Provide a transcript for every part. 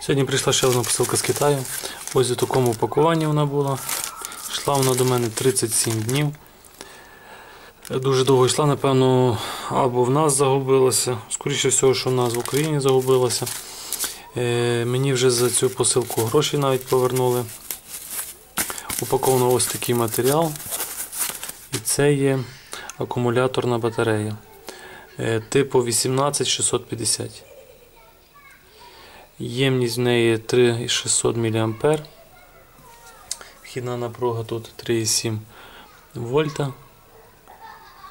Сьогодні прийшла ще одна посилка з Китаю. Ось у такому упакуванні вона була. Йшла вона до мене 37 днів. Дуже довго йшла, напевно, або в нас загубилася. Скоріше всього, що в нас в Україні загубилася. Е, мені вже за цю посилку гроші навіть повернули. Упаковано ось такий матеріал. І це є акумуляторна батарея типу 18650. Ємність в неї 3600 мА. Вхідна напруга тут 3,7 вольта.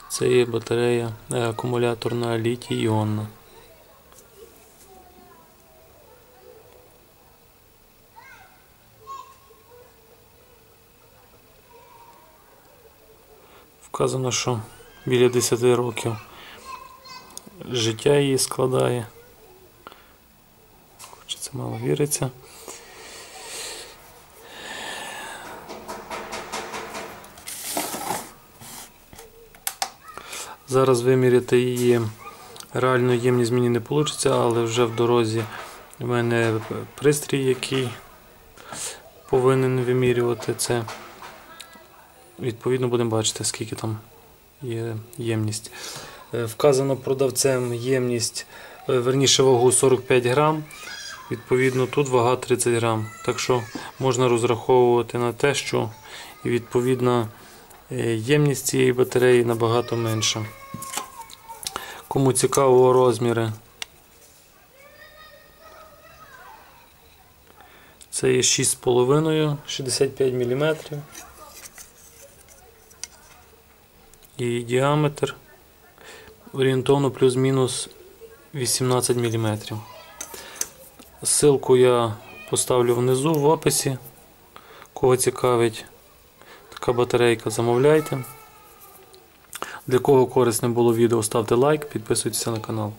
Це є батарея е, акумуляторна літій іонна. Вказано, що біля 10 років життя її складає. Це мало віриться. Зараз виміряти її реальну ємність мені не вийде, але вже в дорозі в мене пристрій, який повинен вимірювати це. Відповідно, будемо бачити, скільки там є ємність. Е, Вказано продавцем ємність, е, верніше вагу 45 грам. Відповідно, тут вага 30 грам. Так що можна розраховувати на те, що відповідно е, ємність цієї батареї набагато менша. Кому цікаво розміри, це є 6,5 65 мм. І діаметр орієнтовно плюс-мінус 18 мм. Силку я поставлю внизу в описі. Кого цікавить така батарейка, замовляйте. Для кого корисне було відео, ставте лайк, підписуйтесь на канал.